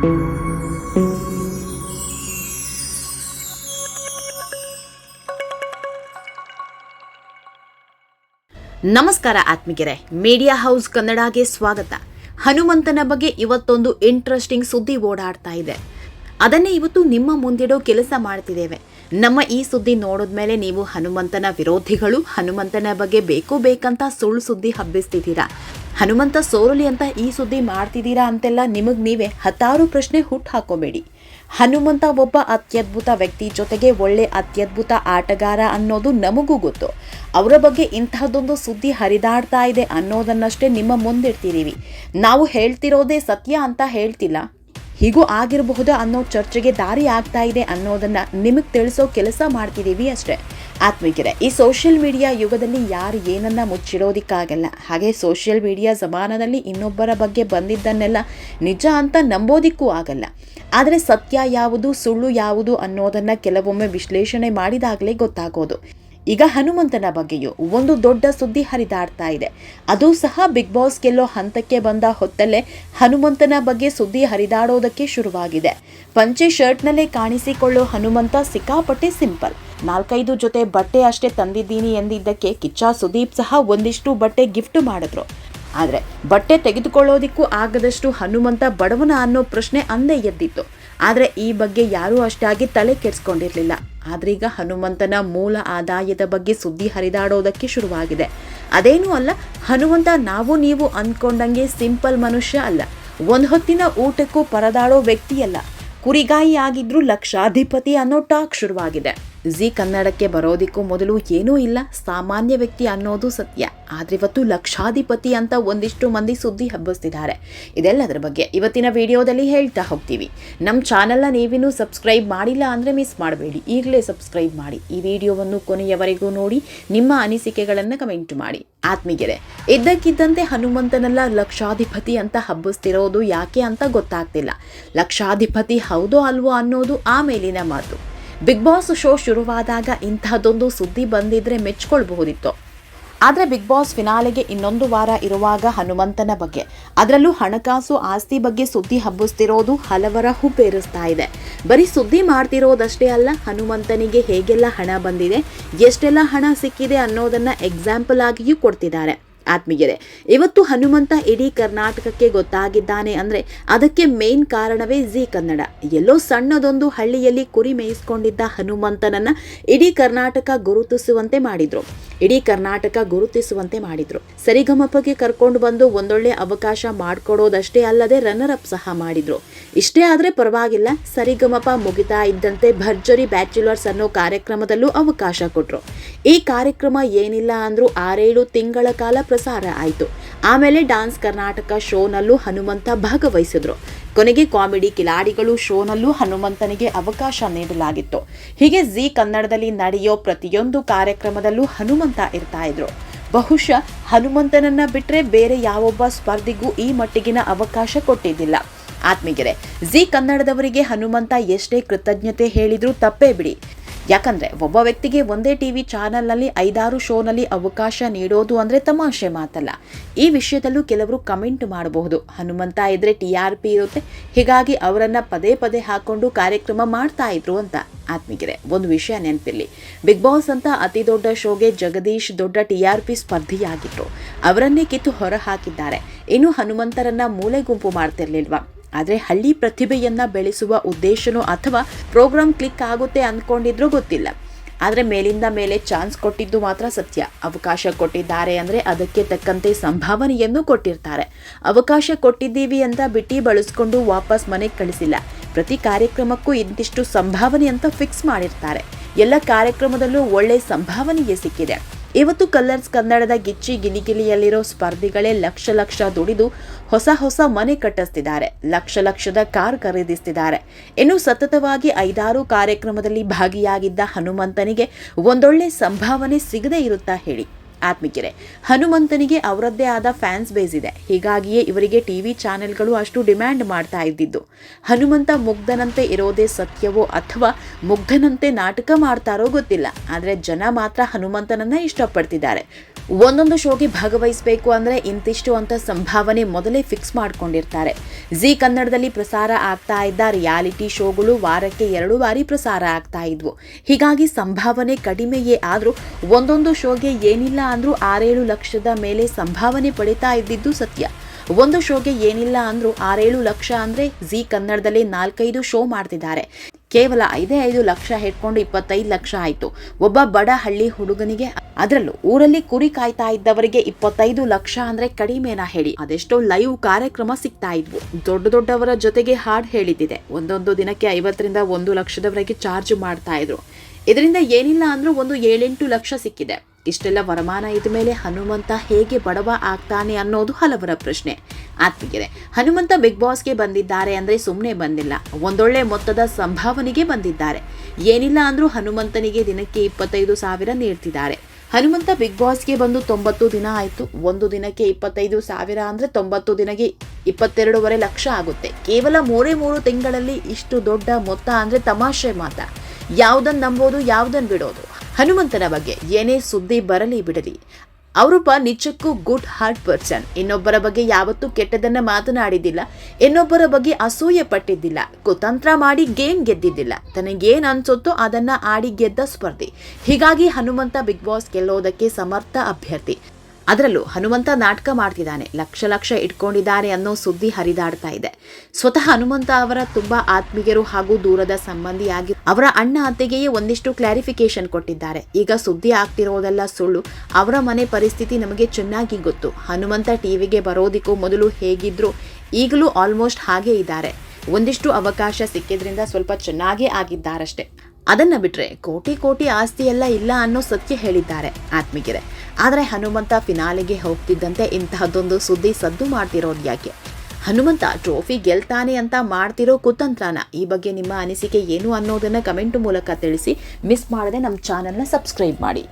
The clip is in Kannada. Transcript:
ನಮಸ್ಕಾರ ಆತ್ಮಿಗೆರೆ ಮೀಡಿಯಾ ಹೌಸ್ ಕನ್ನಡಗೆ ಸ್ವಾಗತ. ಹನುಮಂತನ ಬಗ್ಗೆ ಇವತ್ತೊಂದು ಇಂಟ್ರೆಸ್ಟಿಂಗ್ ಸುದ್ದಿ ಓಡಾಡ್ತಾ ಇದೆ. ಅದನ್ನೇ ಇವತ್ತು ನಿಮ್ಮ ಮುಂದಿಡೋ ಕೆಲಸ ಮಾಡ್ತಿದ್ದೇವೆ. ನಮ್ಮ ಈ ಸುದ್ದಿ ನೋಡಿದ್ಮೇಲೆ ನೀವು ಹನುಮಂತನ ವಿರೋಧಿಗಳು, ಹನುಮಂತನ ಬಗ್ಗೆ ಬೇಕು ಬೇಕಂತ ಸುಳ್ಳು ಸುದ್ದಿ ಹಬ್ಬಿಸ್ತಿದ್ದೀರಾ? ಹನುಮಂತ ಸೋರಲಿ ಅಂತ ಈ ಸುದ್ದಿ ಮಾಡ್ತಿದ್ದೀರಾ ಅಂತೆಲ್ಲ ನಿಮಗೆ ನೀವೇ ಹತ್ತಾರು ಪ್ರಶ್ನೆ ಹುಟ್ಟು ಹಾಕೋಬೇಡಿ. ಹನುಮಂತ ಒಬ್ಬ ಅತ್ಯದ್ಭುತ ವ್ಯಕ್ತಿ ಜೊತೆಗೆ ಒಳ್ಳೆ ಅತ್ಯದ್ಭುತ ಆಟಗಾರ ಅನ್ನೋದು ನಮಗೂ ಗೊತ್ತು. ಅವರ ಬಗ್ಗೆ ಇಂತಹದ್ದೊಂದು ಸುದ್ದಿ ಹರಿದಾಡ್ತಾ ಇದೆ ಅನ್ನೋದನ್ನಷ್ಟೇ ನಿಮ್ಮ ಮುಂದಿಡ್ತಿದ್ದೀವಿ. ನಾವು ಹೇಳ್ತಿರೋದೇ ಸತ್ಯ ಅಂತ ಹೇಳ್ತಿಲ್ಲ. ಹೀಗೂ ಆಗಿರಬಹುದು ಅನ್ನೋ ಚರ್ಚೆಗೆ ದಾರಿ ಆಗ್ತಾ ಇದೆ ಅನ್ನೋದನ್ನು ನಿಮಗೆ ತಿಳಿಸೋ ಕೆಲಸ ಮಾಡ್ತಿದ್ದೀವಿ ಅಷ್ಟೇ. ಆತ್ಮಿಕರೆ, ಈ ಸೋಷಿಯಲ್ ಮೀಡಿಯಾ ಯುಗದಲ್ಲಿ ಯಾರು ಏನನ್ನ ಮುಚ್ಚಿಡೋದಿಕ್ಕಾಗಲ್ಲ. ಹಾಗೆ ಸೋಷಿಯಲ್ ಮೀಡಿಯಾ ಜಮಾನದಲ್ಲಿ ಇನ್ನೊಬ್ಬರ ಬಗ್ಗೆ ಬಂದಿದ್ದನ್ನೆಲ್ಲ ನಿಜ ಅಂತ ನಂಬೋದಿಕ್ಕೂ ಆಗಲ್ಲ. ಆದರೆ ಸತ್ಯ ಯಾವುದು, ಸುಳ್ಳು ಯಾವುದು ಅನ್ನೋದನ್ನ ಕೆಲವೊಮ್ಮೆ ವಿಶ್ಲೇಷಣೆ ಮಾಡಿದಾಗಲೇ ಗೊತ್ತಾಗೋದು. ಈಗ ಹನುಮಂತನ ಬಗ್ಗೆಯೂ ಒಂದು ದೊಡ್ಡ ಸುದ್ದಿ ಹರಿದಾಡ್ತಾ ಇದೆ. ಅದು ಸಹ ಬಿಗ್ ಬಾಸ್ ಗೆಲ್ಲೋ ಹಂತಕ್ಕೆ ಬಂದ ಹೊತ್ತಲ್ಲೇ ಹನುಮಂತನ ಬಗ್ಗೆ ಸುದ್ದಿ ಹರಿದಾಡೋದಕ್ಕೆ ಶುರುವಾಗಿದೆ. ಪಂಚೆ ಶರ್ಟ್ನಲ್ಲೇ ಕಾಣಿಸಿಕೊಳ್ಳೋ ಹನುಮಂತ ಸಿಕ್ಕಾಪಟ್ಟೆ ಸಿಂಪಲ್. ನಾಲ್ಕೈದು ಜೊತೆ ಬಟ್ಟೆ ಅಷ್ಟೇ ತಂದಿದ್ದೀನಿ ಎಂದಿದ್ದಕ್ಕೆ ಕಿಚ್ಚ ಸುದೀಪ್ ಸಹ ಒಂದಿಷ್ಟು ಬಟ್ಟೆ ಗಿಫ್ಟ್ ಮಾಡಿದ್ರು. ಆದರೆ ಬಟ್ಟೆ ತೆಗೆದುಕೊಳ್ಳೋದಿಕ್ಕೂ ಆಗದಷ್ಟು ಹನುಮಂತ ಬಡವನ ಅನ್ನೋ ಪ್ರಶ್ನೆ ಅಂದೇ ಎದ್ದಿತ್ತು. ಆದರೆ ಈ ಬಗ್ಗೆ ಯಾರೂ ಅಷ್ಟಾಗಿ ತಲೆ ಕೆಡಿಸ್ಕೊಂಡಿರಲಿಲ್ಲ. ಆದ್ರೀಗ ಹನುಮಂತನ ಮೂಲ ಆದಾಯದ ಬಗ್ಗೆ ಸುದ್ದಿ ಹರಿದಾಡೋದಕ್ಕೆ ಶುರುವಾಗಿದೆ. ಅದೇನೂ ಅಲ್ಲ, ಹನುಮಂತ ನಾವು ನೀವು ಅಂದ್ಕೊಂಡಂಗೆ ಸಿಂಪಲ್ ಮನುಷ್ಯ ಅಲ್ಲ. ಒಂದು ಹೊತ್ತಿನ ಊಟಕ್ಕೂ ಪರದಾಡೋ ವ್ಯಕ್ತಿಯಲ್ಲ. ಕುರಿಗಾಯಿ ಆಗಿದ್ರು ಲಕ್ಷಾಧಿಪತಿ ಅನ್ನೋ ಟಾಕ್ ಶುರುವಾಗಿದೆ. ಜಿ ಕನ್ನಡಕ್ಕೆ ಬರೋದಿಕ್ಕೂ ಮೊದಲು ಏನೂ ಇಲ್ಲ. ಸಾಮಾನ್ಯ ವ್ಯಕ್ತಿ ಅನ್ನೋದು ಸತ್ಯ. ಆದರೆ ಇವತ್ತು ಲಕ್ಷಾಧಿಪತಿ ಅಂತ ಒಂದಿಷ್ಟು ಮಂದಿ ಸುದ್ದಿ ಹಬ್ಬಿಸ್ತಿದ್ದಾರೆ. ಇದೆಲ್ಲದರ ಬಗ್ಗೆ ಇವತ್ತಿನ ವಿಡಿಯೋದಲ್ಲಿ ಹೇಳ್ತಾ ಹೋಗ್ತೀವಿ. ನಮ್ಮ ಚಾನಲ್ನ ನೀವಿನ್ನೂ ಸಬ್ಸ್ಕ್ರೈಬ್ ಮಾಡಿಲ್ಲ ಅಂದರೆ ಮಿಸ್ ಮಾಡಬೇಡಿ. ಈಗಲೇ ಸಬ್ಸ್ಕ್ರೈಬ್ ಮಾಡಿ. ಈ ವಿಡಿಯೋವನ್ನು ಕೊನೆಯವರೆಗೂ ನೋಡಿ. ನಿಮ್ಮ ಅನಿಸಿಕೆಗಳನ್ನು ಕಮೆಂಟ್ ಮಾಡಿ. ಆತ್ಮೀಗೆರೆ ಇದ್ದಕ್ಕಿದ್ದಂತೆ ಹನುಮಂತನೆಲ್ಲ ಲಕ್ಷಾಧಿಪತಿ ಅಂತ ಹಬ್ಬಿಸ್ತಿರೋದು ಯಾಕೆ ಅಂತ ಗೊತ್ತಾಗ್ತಿಲ್ಲ. ಲಕ್ಷಾಧಿಪತಿ ಹೌದೋ ಅಲ್ವೋ ಅನ್ನೋದು ಆಮೇಲಿನ ಮಾತು. ಬಿಗ್ ಬಾಸ್ ಶೋ ಶುರುವಾದಾಗ ಇಂಥದ್ದೊಂದು ಸುದ್ದಿ ಬಂದಿದ್ರೆ ಮೆಚ್ಕೊಳ್ಬಹುದಿತ್ತು. ಆದರೆ ಬಿಗ್ ಬಾಸ್ ಫಿನಾಲೆಗೆ ಇನ್ನೊಂದು ವಾರ ಇರುವಾಗ ಹನುಮಂತನ ಬಗ್ಗೆ. ಅದರಲ್ಲೂ ಹಣಕಾಸು ಆಸ್ತಿ ಬಗ್ಗೆ ಸುದ್ದಿ ಹಬ್ಬಿಸ್ತಿರೋದು ಹಲವರ ಹುಬ್ಬೇರಿಸ್ತಾ ಇದೆ. ಬರೀ ಸುದ್ದಿ ಮಾಡ್ತಿರೋದಷ್ಟೇ ಅಲ್ಲ, ಹನುಮಂತನಿಗೆ ಹೇಗೆಲ್ಲ ಹಣ ಬಂದಿದೆ, ಎಷ್ಟೆಲ್ಲ ಹಣ ಸಿಕ್ಕಿದೆ ಅನ್ನೋದನ್ನು ಎಕ್ಸಾಂಪಲ್ ಆಗಿಯೂ ಕೊಡ್ತಿದ್ದಾರೆ. ಆತ್ಮೀಯರೇ, ಇವತ್ತು ಹನುಮಂತ ಇಡೀ ಕರ್ನಾಟಕಕ್ಕೆ ಗೊತ್ತಾಗಿದ್ದಾನೆ ಅಂದ್ರೆ ಅದಕ್ಕೆ ಮೇನ್ ಕಾರಣವೇ ಜಿ ಕನ್ನಡ. ಎಲ್ಲೋ ಸಣ್ಣದೊಂದು ಹಳ್ಳಿಯಲ್ಲಿ ಕುರಿ ಮೇಯಿಸ್ಕೊಂಡಿದ್ದ ಹನುಮಂತನನ್ನ ಇಡೀ ಕರ್ನಾಟಕ ಗುರುತಿಸುವಂತೆ ಮಾಡಿದ್ರು. ಇಡೀ ಕರ್ನಾಟಕ ಗುರುತಿಸುವಂತೆ ಮಾಡಿದ್ರು. ಸರಿಗಮಪಗೆ ಕರ್ಕೊಂಡು ಬಂದು ಒಂದೊಳ್ಳೆ ಅವಕಾಶ ಮಾಡಿಕೊಡೋದಷ್ಟೇ ಅಲ್ಲದೆ ರನ್ನರ್ ಅಪ್ ಸಹ ಮಾಡಿದ್ರು. ಇಷ್ಟೇ ಆದ್ರೆ ಪರವಾಗಿಲ್ಲ, ಸರಿಗಮಪ ಮುಗಿತಾ ಇದ್ದಂತೆ ಭರ್ಜರಿ ಬ್ಯಾಚುಲರ್ಸ್ ಅನ್ನೋ ಕಾರ್ಯಕ್ರಮದಲ್ಲೂ ಅವಕಾಶ ಕೊಟ್ರು. ಈ ಕಾರ್ಯಕ್ರಮ ಏನಿಲ್ಲ ಅಂದ್ರೂ ಆರೇಳು ತಿಂಗಳ ಕಾಲ ಪ್ರಸಾರ ಆಯಿತು. ಆಮೇಲೆ ಡಾನ್ಸ್ ಕರ್ನಾಟಕ ಶೋನಲ್ಲೂ ಹನುಮಂತ ಭಾಗವಹಿಸಿದ್ರು. ಕೊನೆಗೆ ಕಾಮಿಡಿ ಕಿಲಾಡಿಗಳು ಶೋನಲ್ಲೂ ಹನುಮಂತನಿಗೆ ಅವಕಾಶ ನೀಡಲಾಗಿತ್ತು. ಹೀಗೆ ಜಿ ಕನ್ನಡದಲ್ಲಿ ನಡೆಯೋ ಪ್ರತಿಯೊಂದು ಕಾರ್ಯಕ್ರಮದಲ್ಲೂ ಹನುಮಂತ ಇರ್ತಾ ಇದ್ರು. ಬಹುಶಃ ಹನುಮಂತನನ್ನ ಬಿಟ್ರೆ ಬೇರೆ ಯಾವೊಬ್ಬ ಸ್ಪರ್ಧಿಗೂ ಈ ಮಟ್ಟಿಗಿನ ಅವಕಾಶ ಕೊಟ್ಟಿದ್ದಿಲ್ಲ. ಆತ್ಮೀಗೆರೆ ಜಿ ಕನ್ನಡದವರಿಗೆ ಹನುಮಂತ ಎಷ್ಟೇ ಕೃತಜ್ಞತೆ ಹೇಳಿದ್ರೂ ತಪ್ಪೇ ಬಿಡಿ. ಯಾಕಂದ್ರೆ ಒಬ್ಬ ವ್ಯಕ್ತಿಗೆ ಒಂದೇ ಟಿ ವಿ ಚಾನಲ್ನಲ್ಲಿ ಐದಾರು ಶೋನಲ್ಲಿ ಅವಕಾಶ ನೀಡೋದು ಅಂದ್ರೆ ತಮಾಷೆ ಮಾತಲ್ಲ. ಈ ವಿಷಯದಲ್ಲೂ ಕೆಲವರು ಕಮೆಂಟ್ ಮಾಡಬಹುದು. ಹನುಮಂತ ಇದ್ದರೆ ಟಿ ಆರ್ ಪಿ ಇರುತ್ತೆ. ಹೀಗಾಗಿ ಅವರನ್ನು ಪದೇ ಪದೇ ಹಾಕೊಂಡು ಕಾರ್ಯಕ್ರಮ ಮಾಡ್ತಾ ಇದ್ರು ಅಂತ ಆತ್ಮೀಗೆರೆ ಒಂದು ವಿಷಯ ನೆನಪಿರಲಿ. ಬಿಗ್ ಬಾಸ್ ಅಂತ ಅತಿ ದೊಡ್ಡ ಶೋಗೆ ಜಗದೀಶ್ ದೊಡ್ಡ ಟಿ ಆರ್ ಪಿ ಸ್ಪರ್ಧಿಯಾಗಿದ್ರು. ಅವರನ್ನೇ ಕಿತ್ತು ಹೊರ ಹಾಕಿದ್ದಾರೆ. ಇನ್ನು ಹನುಮಂತರನ್ನ ಮೂಲೆ ಗುಂಪು ಮಾಡ್ತಿರ್ಲಿಲ್ವಾ? ಆದರೆ ಹಳ್ಳಿ ಪ್ರತಿಭೆಯನ್ನು ಬೆಳೆಸುವ ಉದ್ದೇಶನೂ ಅಥವಾ ಪ್ರೋಗ್ರಾಮ್ ಕ್ಲಿಕ್ ಆಗುತ್ತೆ ಅಂದ್ಕೊಂಡಿದ್ರೂ ಗೊತ್ತಿಲ್ಲ. ಆದರೆ ಮೇಲಿಂದ ಮೇಲೆ ಚಾನ್ಸ್ ಕೊಟ್ಟಿದ್ದು ಮಾತ್ರ ಸತ್ಯ. ಅವಕಾಶ ಕೊಟ್ಟಿದ್ದಾರೆ ಅಂದರೆ ಅದಕ್ಕೆ ತಕ್ಕಂತೆ ಸಂಭಾವನೆಯನ್ನು ಕೊಟ್ಟಿರ್ತಾರೆ. ಅವಕಾಶ ಕೊಟ್ಟಿದ್ದೀವಿ ಅಂತ ಬಿಟ್ಟಿ ಬಳಸ್ಕೊಂಡು ವಾಪಸ್ ಮನೆಗೆ ಕಳಿಸಿಲ್ಲ. ಪ್ರತಿ ಕಾರ್ಯಕ್ರಮಕ್ಕೂ ಇಂತಿಷ್ಟು ಸಂಭಾವನೆ ಅಂತ ಫಿಕ್ಸ್ ಮಾಡಿರ್ತಾರೆ. ಎಲ್ಲ ಕಾರ್ಯಕ್ರಮದಲ್ಲೂ ಒಳ್ಳೆ ಸಂಭಾವನೆಗೆ ಸಿಕ್ಕಿದೆ. ಇವತ್ತು ಕಲರ್ಸ್ ಕನ್ನಡದ ಗಿಚ್ಚಿ ಗಿಲಿಗಿಲಿಯಲ್ಲಿರೋ ಸ್ಪರ್ಧಿಗಳೇ ಲಕ್ಷ ಲಕ್ಷ ದುಡಿದು ಹೊಸ ಹೊಸ ಮನೆ ಕಟ್ಟಿಸ್ತಿದ್ದಾರೆ. ಲಕ್ಷ ಲಕ್ಷದ ಕಾರ್ ಖರೀದಿಸ್ತಿದ್ದಾರೆ. ಇನ್ನು ಸತತವಾಗಿ ಐದಾರು ಕಾರ್ಯಕ್ರಮದಲ್ಲಿ ಭಾಗಿಯಾಗಿದ್ದ ಹನುಮಂತನಿಗೆ ಒಂದೊಳ್ಳೆ ಸಂಭಾವನೆ ಸಿಗದೇ ಇರುತ್ತಾ ಹೇಳಿ. ಆತ್ಮಿಕರೆ. ಹನುಮಂತನಿಗೆ ಅವರದ್ದೇ ಆದ ಫ್ಯಾನ್ಸ್ ಬೇಸ್ ಇದೆ. ಹೀಗಾಗಿಯೇ ಇವರಿಗೆ ಟಿವಿ ಚಾನೆಲ್ಗಳು ಅಷ್ಟು ಡಿಮ್ಯಾಂಡ್ ಮಾಡ್ತಾ ಇದ್ದಿದ್ದು. ಹನುಮಂತ ಮುಗ್ಧನಂತೆ ಇರೋದೇ ಸತ್ಯವೋ ಅಥವಾ ಮುಗ್ಧನಂತೆ ನಾಟಕ ಮಾಡ್ತಾರೋ ಗೊತ್ತಿಲ್ಲ. ಆದರೆ ಜನ ಮಾತ್ರ ಹನುಮಂತನನ್ನ ಇಷ್ಟಪಡ್ತಿದ್ದಾರೆ. ಒಂದೊಂದು ಶೋಗೆ ಭಾಗವಹಿಸಬೇಕು ಅಂದ್ರೆ ಇಂತಿಷ್ಟು ಅಂತ ಸಂಭಾವನೆ ಮೊದಲೇ ಫಿಕ್ಸ್ ಮಾಡ್ಕೊಂಡಿರ್ತಾರೆ. ಜಿ ಕನ್ನಡದಲ್ಲಿ ಪ್ರಸಾರ ಆಗ್ತಾ ಇದ್ದ ರಿಯಾಲಿಟಿ ಶೋಗಳು ವಾರಕ್ಕೆ ಎರಡು ಬಾರಿ ಪ್ರಸಾರ ಆಗ್ತಾ ಇದ್ವು. ಹೀಗಾಗಿ ಸಂಭಾವನೆ ಕಡಿಮೆಯೇ ಆದರೂ ಒಂದೊಂದು ಶೋಗೆ ಏನಿಲ್ಲ ಅಂದರೂ ಆರೇಳು ಲಕ್ಷದ ಮೇಲೆ ಸಂಭಾವನೆ ಪಡಿತಾ ಇದ್ದಿದ್ದು ಸತ್ಯ. ಒಂದು ಶೋಗೆ ಏನಿಲ್ಲ ಅಂದರೂ ಆರೇಳು ಲಕ್ಷ ಅಂದ್ರೆ ಜಿ ಕನ್ನಡದಲ್ಲಿ ನಾಲ್ಕೈದು ಶೋ ಮಾಡ್ತಿದ್ದಾರೆ. ಕೇವಲ ಐದೇ ಐದು ಲಕ್ಷ ಹಿಡ್ಕೊಂಡು ಇಪ್ಪತ್ತೈದು ಲಕ್ಷ ಆಯಿತು. ಒಬ್ಬ ಬಡ ಹಳ್ಳಿ ಹುಡುಗನಿಗೆ ಅದರಲ್ಲೂ ಊರಲ್ಲಿ ಕುರಿ ಕಾಯ್ತಾ ಇದ್ದವರಿಗೆ ಇಪ್ಪತ್ತೈದು ಲಕ್ಷ ಅಂದ್ರೆ ಕಡಿಮೆನಾ ಹೇಳಿ. ಅದೆಷ್ಟೋ ಲೈವ್ ಕಾರ್ಯಕ್ರಮ ಸಿಗ್ತಾ ಇದ್ವು. ದೊಡ್ಡ ದೊಡ್ಡವರ ಜೊತೆಗೆ ಹಾಡ್ ಹೇಳಿದ್ದಿದೆ. ಒಂದೊಂದು ದಿನಕ್ಕೆ ಐವತ್ತರಿಂದ ಒಂದು ಲಕ್ಷದವರೆಗೆ ಚಾರ್ಜ್ ಮಾಡ್ತಾ ಇದ್ರು. ಇದರಿಂದ ಏನಿಲ್ಲ ಅಂದ್ರೂ ಒಂದು ಏಳೆಂಟು ಲಕ್ಷ ಸಿಕ್ಕಿದೆ. ಇಷ್ಟೆಲ್ಲ ವರಮಾನ ಇದ್ದ ಮೇಲೆ ಹನುಮಂತ ಹೇಗೆ ಬಡವ ಆಗ್ತಾನೆ ಅನ್ನೋದು ಹಲವರ ಪ್ರಶ್ನೆ. ಆತ್ಮೀಯರೇ, ಹನುಮಂತ ಬಿಗ್ ಬಾಸ್ಗೆ ಬಂದಿದ್ದಾರೆ ಅಂದ್ರೆ ಸುಮ್ಮನೆ ಬಂದಿಲ್ಲ. ಒಂದೊಳ್ಳೆ ಮೊತ್ತದ ಸಂಭಾವನೆಗೆ ಬಂದಿದ್ದಾರೆ. ಏನಿಲ್ಲ ಅಂದರೂ ಹನುಮಂತನಿಗೆ ದಿನಕ್ಕೆ ಇಪ್ಪತ್ತೈದು ಸಾವಿರ ನೀಡ್ತಿದ್ದಾರೆ. ಹನುಮಂತ ಬಿಗ್ ಬಾಸ್ಗೆ ಬಂದು ತೊಂಬತ್ತು ದಿನ ಆಯಿತು. ಒಂದು ದಿನಕ್ಕೆ ಇಪ್ಪತ್ತೈದು ಸಾವಿರ ಅಂದರೆ ತೊಂಬತ್ತು ದಿನಕ್ಕೆ ಇಪ್ಪತ್ತೆರಡೂವರೆ ಲಕ್ಷ ಆಗುತ್ತೆ. ಕೇವಲ ಮೂರೇ ಮೂರು ತಿಂಗಳಲ್ಲಿ ಇಷ್ಟು ದೊಡ್ಡ ಮೊತ್ತ ಅಂದರೆ ತಮಾಷೆ ಮಾತ್ರ. ಯಾವುದನ್ನು ನಂಬೋದು ಯಾವುದನ್ನು ಬಿಡೋದು? ಹನುಮಂತನ ಬಗ್ಗೆ ಏನೇ ಸುದ್ದಿ ಬರಲಿ ಬಿಡಲಿ. ಅವರೊಬ್ಬ ನಿಜಕ್ಕೂ ಗುಡ್ ಹಾರ್ಟ್ ಪರ್ಸನ್. ಇನ್ನೊಬ್ಬರ ಬಗ್ಗೆ ಯಾವತ್ತೂ ಕೆಟ್ಟದನ್ನ ಮಾತನಾಡಿದ್ದಿಲ್ಲ. ಇನ್ನೊಬ್ಬರ ಬಗ್ಗೆ ಅಸೂಯೆ ಪಟ್ಟಿದ್ದಿಲ್ಲ. ಕುತಂತ್ರ ಮಾಡಿ ಗೇಮ್ ಗೆದ್ದಿದ್ದಿಲ್ಲ. ತನಗೇನು ಅನ್ಸುತ್ತೋ ಅದನ್ನ ಆಡಿ ಗೆದ್ದ ಸ್ಪರ್ಧಿ. ಹೀಗಾಗಿ ಹನುಮಂತ ಬಿಗ್ ಬಾಸ್ ಗೆಲ್ಲೋದಕ್ಕೆ ಸಮರ್ಥ ಅಭ್ಯರ್ಥಿ. ಅದರಲ್ಲೂ ಹನುಮಂತ ನಾಟಕ ಮಾಡ್ತಿದ್ದಾನೆ. ಲಕ್ಷ ಲಕ್ಷ ಇಟ್ಕೊಂಡಿದ್ದಾರೆ ಅನ್ನೋ ಸುದ್ದಿ ಹರಿದಾಡ್ತಾ ಇದೆ. ಸ್ವತಃ ಹನುಮಂತ ಅವರ ತುಂಬಾ ಆತ್ಮೀಯರು ಹಾಗೂ ದೂರದ ಸಂಬಂಧಿಯಾಗಿ ಅವರ ಅಣ್ಣ ಅತ್ತೆಗೆಯೇ ಒಂದಿಷ್ಟು ಕ್ಲಾರಿಫಿಕೇಶನ್ ಕೊಟ್ಟಿದ್ದಾರೆ. ಈಗ ಸುದ್ದಿ ಆಗ್ತಿರೋದೆಲ್ಲ ಸುಳ್ಳು. ಅವರ ಮನೆ ಪರಿಸ್ಥಿತಿ ನಮಗೆ ಚೆನ್ನಾಗಿ ಗೊತ್ತು. ಹನುಮಂತ ಟಿವಿಗೆ ಬರೋದಿಕ್ಕೂ ಮೊದಲು ಹೇಗಿದ್ರು ಈಗಲೂ ಆಲ್ಮೋಸ್ಟ್ ಹಾಗೇ ಇದ್ದಾರೆ. ಒಂದಿಷ್ಟು ಅವಕಾಶ ಸಿಕ್ಕಿದ್ರಿಂದ ಸ್ವಲ್ಪ ಚೆನ್ನಾಗೇ ಆಗಿದ್ದಾರಷ್ಟೇ. ಅದನ್ನ ಬಿಟ್ರೆ ಕೋಟಿ ಕೋಟಿ ಆಸ್ತಿ ಎಲ್ಲ ಇಲ್ಲ ಅನ್ನೋ ಸತ್ಯ ಹೇಳಿದ್ದಾರೆ ಆತ್ಮೀಯರೇ. ಆದರೆ ಹನುಮಂತ ಫಿನಾಲೆಗೆ ಹೋಗ್ತಿದ್ದಂತೆ ಇಂತಹದ್ದೊಂದು ಸುದ್ದಿ ಸದ್ದು ಮಾಡ್ತಿರೋದು ಯಾಕೆ? ಹನುಮಂತ ಟ್ರೋಫಿ ಗೆಲ್ತಾನೆ ಅಂತ ಮಾಡ್ತಿರೋ ಕುತಂತ್ರನ ಈ ಬಗ್ಗೆ ನಿಮ್ಮ ಅನಿಸಿಕೆ ಏನು ಅನ್ನೋದನ್ನು ಕಮೆಂಟ್ ಮೂಲಕ ತಿಳಿಸಿ ಮಿಸ್ ಮಾಡದೆ ನಮ್ಮ ಚಾನೆಲ್ನ ಸಬ್ಸ್ಕ್ರೈಬ್ ಮಾಡಿ.